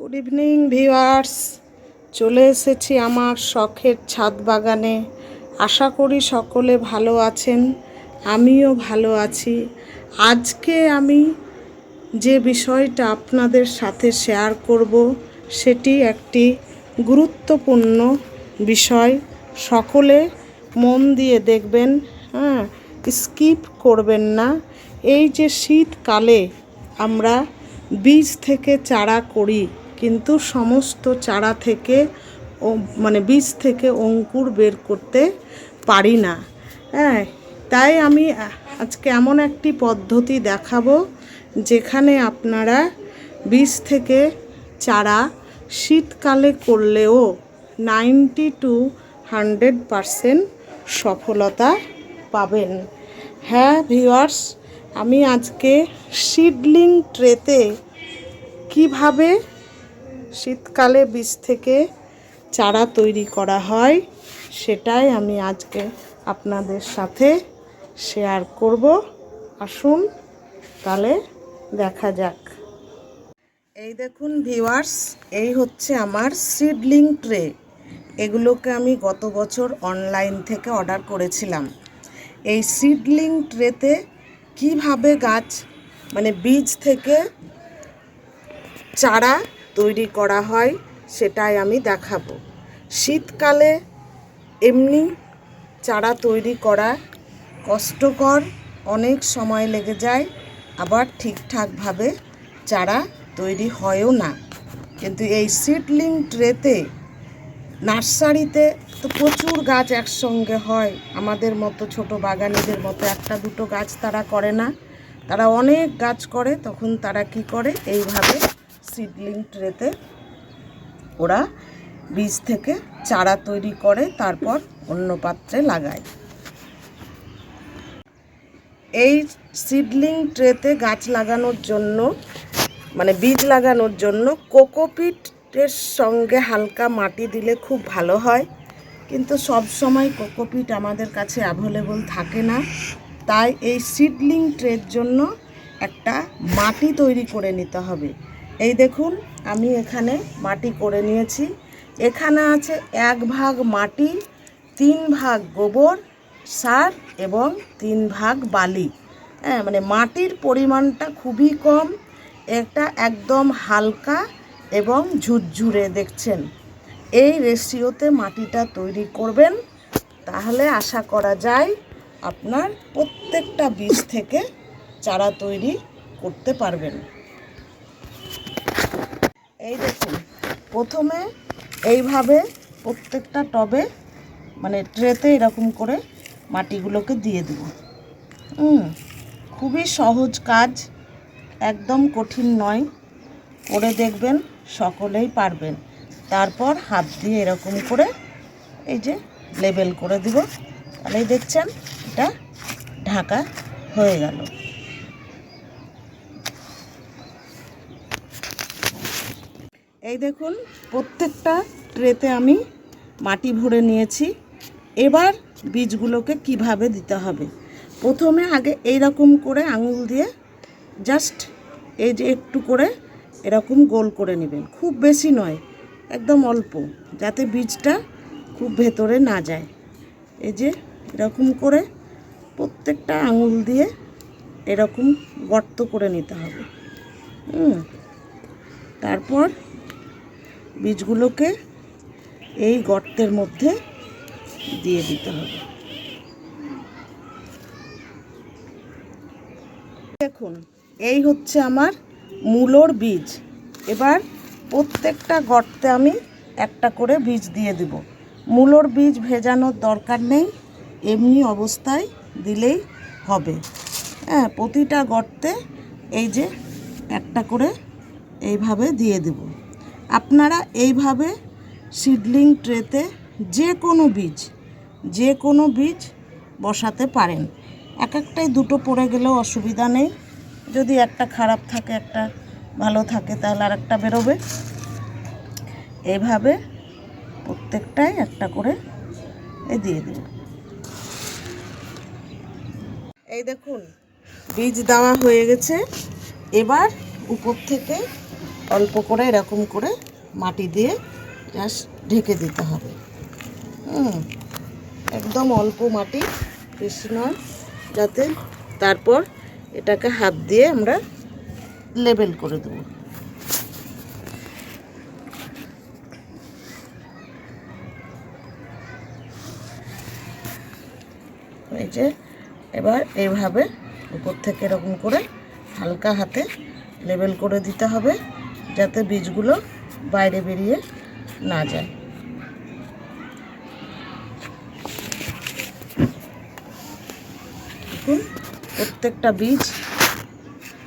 Good evening viewers চলে এসেছি আমার শখের ছাদ বাগানে। আশা করি সকলে ভালো আছেন, আমিও ভালো আছি। আজকে আমি যে বিষয়টা আপনাদের সাথে শেয়ার করব, সেটি একটি গুরুত্বপূর্ণ বিষয়। সকলে মন দিয়ে দেখবেন হ্যাঁ স্কিপ করবেন না। এই যে শীতকালে আমরা বীজ থেকে চারা করি কিন্তু সমস্ত চারা থেকে ও মানে বীজ থেকে অঙ্কুর বের করতে পারি না। হ্যাঁ তাই আমি আজকে এমন একটি পদ্ধতি দেখাবো যেখানে আপনারা বীজ থেকে চারা শীতকালে করলেও নাইনটি টু হান্ড্রেড পারসেন্ট সফলতা পাবেন। হ্যাঁ ভিউয়ার্স, আমি আজকে সিডলিং ট্রেতে কীভাবে শীতকালে বীজ থেকে চারা তৈরি করা হয়, সেটাই আমি আজকে আপনাদের সাথে শেয়ার করব। আসুন তাহলে দেখা যাক। এই দেখুন ভিউয়ার্স এই হচ্ছে আমার সিডলিং ট্রে এগুলোকে আমি গত বছর অনলাইন থেকে অর্ডার করেছিলাম। এই সিডলিং ট্রেতে কীভাবে গাছ মানে বীজ থেকে চারা তৈরি করা হয়, সেটাই আমি দেখাবো। শীতকালে এমনি চারা তৈরি করা কষ্টকর, অনেক সময় লেগে যায়, আবার ঠিকঠাকভাবে চারা তৈরি হয়ও না। কিন্তু এই সিডলিং ট্রেতে নার্সারিতে তো প্রচুর গাছ একসঙ্গে হয়, আমাদের মতো ছোট বাগানিদের মতো একটা দুটো গাছ তারা করে না। তারা অনেক গাছ করে, তখন তারা কি করে? এইভাবে সিডলিং ট্রেতে ওরা বীজ থেকে চারা তৈরি করে, তারপর অন্য পাত্রে লাগায়। এই সিডলিং ট্রেতে গাছ লাগানোর জন্য মানে বীজ লাগানোর জন্য কোকোপিটের সঙ্গে হালকা মাটি দিলে খুব ভালো হয়। কিন্তু সব সময় কোকোপিট আমাদের কাছে অ্যাভেলেবল থাকে না। তাই এই সিডলিং ট্রের জন্য একটা মাটি তৈরি করে নিতে হবে। এই দেখুন, আমি এখানে মাটি করে নিয়েছি। এখানে আছে এক ভাগ মাটি, তিন ভাগ গোবর, সার এবং তিন ভাগ বালি। হ্যাঁ মানে মাটির পরিমাণটা খুবই কম এটা একদম হালকা এবং ঝুরঝুরে, দেখছেন? এই রেশিওতে মাটিটা তৈরি করবেন, তাহলে আশা করা যায় আপনার প্রত্যেকটা বীজ থেকে চারা তৈরি করতে পারবেন। এই দেখুন, প্রথমে এইভাবে প্রত্যেকটা টবে মানে ট্রেতে এরকম করে মাটিগুলোকে দিয়ে দেব। হুম, খুবই সহজ কাজ, একদম কঠিন নয়। করে দেখবেন, সকলেই পারবেন। তারপর হাত দিয়ে এরকম করে এই যে লেবেল করে দিব। তাহলেই দেখছেন, এটা ঢাকা হয়ে গেল। এই দেখুন, প্রত্যেকটা ট্রেতে আমি মাটি ভরে নিয়েছি। এবার বীজগুলোকে কীভাবে দিতে হবে? প্রথমে আগে এই রকম করে আঙুল দিয়ে জাস্ট এই যে একটু করে এরকম গোল করে নেবেন। খুব বেশি নয়, একদম অল্প, যাতে বীজটা খুব ভেতরে না যায়। এই যে এরকম করে প্রত্যেকটা আঙুল দিয়ে এরকম গর্ত করে নিতে হবে। হুম, তারপর বীজগুলোকে এই গর্তের মধ্যে দিয়ে দিতে হবে। দেখুন, এই হচ্ছে আমার মূলোর বীজ। এবার প্রত্যেকটা গর্তে আমি একটা করে বীজ দিয়ে দেব। মূলোর বীজ ভেজানোর দরকার নেই, এমনি অবস্থায় দিলেই হবে। হ্যাঁ প্রতিটা গর্তে এই যে একটা করে এইভাবে দিয়ে দেব। আপনারা এইভাবে সিডলিং ট্রেতে যে কোনো বীজ, যে কোনো বীজ বসাতে পারেন। এক একটাই দুটো পড়ে গেলেও অসুবিধা নেই। যদি একটা খারাপ থাকে, একটা ভালো থাকে, তাহলে আর একটা বেরোবে। এইভাবে প্রত্যেকটাই একটা করে এ দিয়ে দেব এই দেখুন, বীজ দেওয়া হয়ে গেছে। এবার উপর থেকে অল্প করে এরকম করে মাটি দিয়ে জাস্ট ঢেকে দিতে হবে। হুম, একদম অল্প মাটি, বেশি নয়, যাতে তারপর এটাকে হাত দিয়ে আমরা লেবেল করে দেবো। এই যে, এবার এইভাবে উপর থেকে এরকম করে হালকা হাতে লেবেল করে দিতে হবে। যাতে বীজগুলো বাইরে বেরিয়ে না যায়। দেখুন, প্রত্যেকটা বীজ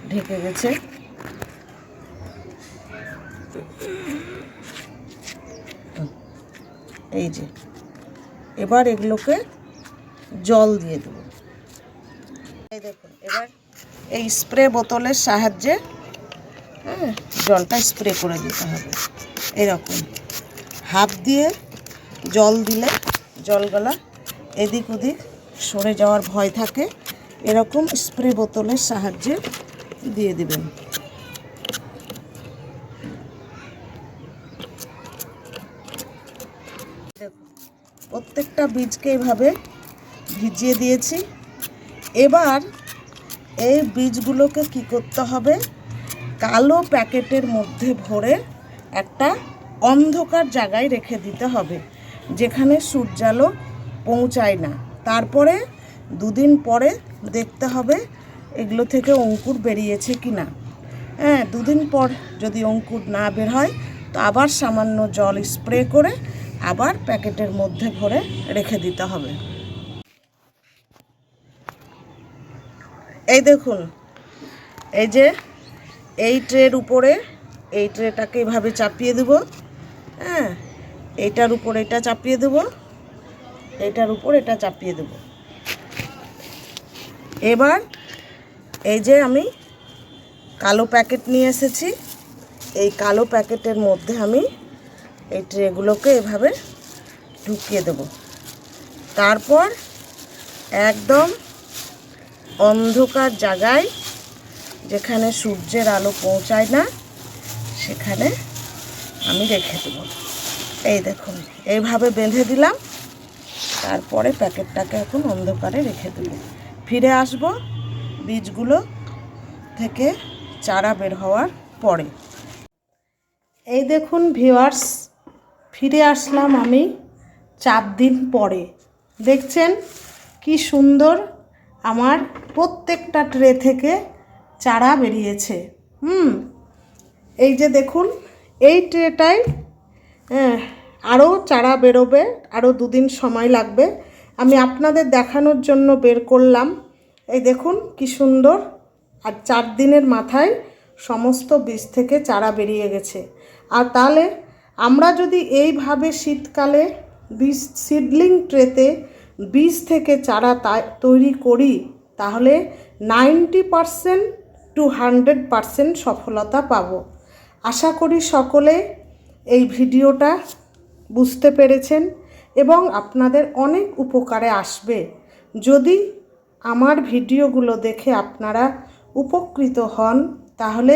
ঢেকে গেছে। এই যে, এবার এগুলোকে জল দিয়ে দেবো। এই দেখুন, এবার এই স্প্রে বোতলের সাহায্যে হ্যাঁ জলটা স্প্রে করে দিতে হবে। এরকম। হাত দিয়ে জল দিলে জলগুলা এদিক ওদিক সরে যাওয়ার ভয় থাকে। এরকম স্প্রে বোতলের সাহায্যে দিয়ে দিবেন। প্রত্যেকটা বীজকে এভাবে ভিজিয়ে দিয়েছি। এবার এই বীজগুলোকে কি করতে হবে? কালো প্যাকেটের মধ্যে ভরে একটা অন্ধকার জায়গায় রেখে দিতে হবে, যেখানে সূর্যালো পৌঁছায় না। তারপরে দুদিন পরে দেখতে হবে এগুলো থেকে অঙ্কুর বেরিয়েছে কি না হ্যাঁ দুদিন পর যদি অঙ্কুর না বের হয়, তো আবার সামান্য জল স্প্রে করে আবার প্যাকেটের মধ্যে ভরে রেখে দিতে হবে। এই দেখুন, এই যে এই ট্রের উপরে, এই ট্রেটাকে এভাবে চাপিয়ে দেব। হ্যাঁ এইটার উপর এটা চাপিয়ে দেব। এইটার উপর এটা চাপিয়ে দেব। এবার এই যে আমি কালো প্যাকেট নিয়ে এসেছি, এই কালো প্যাকেটের মধ্যে আমি এই ট্রেগুলোকে এভাবে ঢুকিয়ে দেব। তারপর একদম অন্ধকার জায়গায় যেখানে সূর্যের আলো পৌঁছায় না, সেখানে আমি রেখে দেব। এই দেখুন, এইভাবে বেঁধে দিলাম, তারপরে প্যাকেটটাকে এখন অন্ধকারে রেখে দেব। ফিরে আসব বীজগুলো থেকে চারা বের হওয়ার পরে। এই দেখুন ভিওয়ার্স ফিরে আসলাম আমি চার দিন পরে। দেখছেন কি সুন্দর আমার প্রত্যেকটা ট্রে থেকে চারা বেরিয়েছে। হুম, এই যে দেখুন, এই ট্রেটাই আরও চারা বেরোবে আরও দুদিন সময় লাগবে। আমি আপনাদের দেখানোর জন্য বের করলাম। এই দেখুন কি সুন্দর, আর চার দিনের মাথায় সমস্ত বীজ থেকে চারা বেরিয়ে গেছে। আর তাহলে আমরা যদি এইভাবে শীতকালে বীজ, সিডলিং ট্রেতে বীজ থেকে চারা তৈরি করি, তাহলে ninety percent to hundred percent সফলতা পাব। আশা করি সকলে এই ভিডিওটা বুঝতে পেরেছেন এবং আপনাদের অনেক উপকারে আসবে। যদি আমার ভিডিওগুলো দেখে আপনারা উপকৃত হন, তাহলে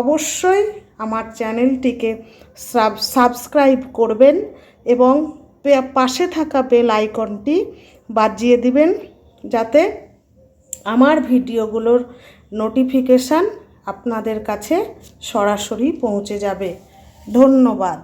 অবশ্যই আমার চ্যানেলটিকে সাব সাবস্ক্রাইব করবেন এবং পাশে থাকা বেল আইকনটি বাজিয়ে দিবেন যাতে আমার ভিডিওগুলোর নোটিফিকেশান আপনাদের কাছে সরাসরি পৌঁছে যাবে। ধন্যবাদ।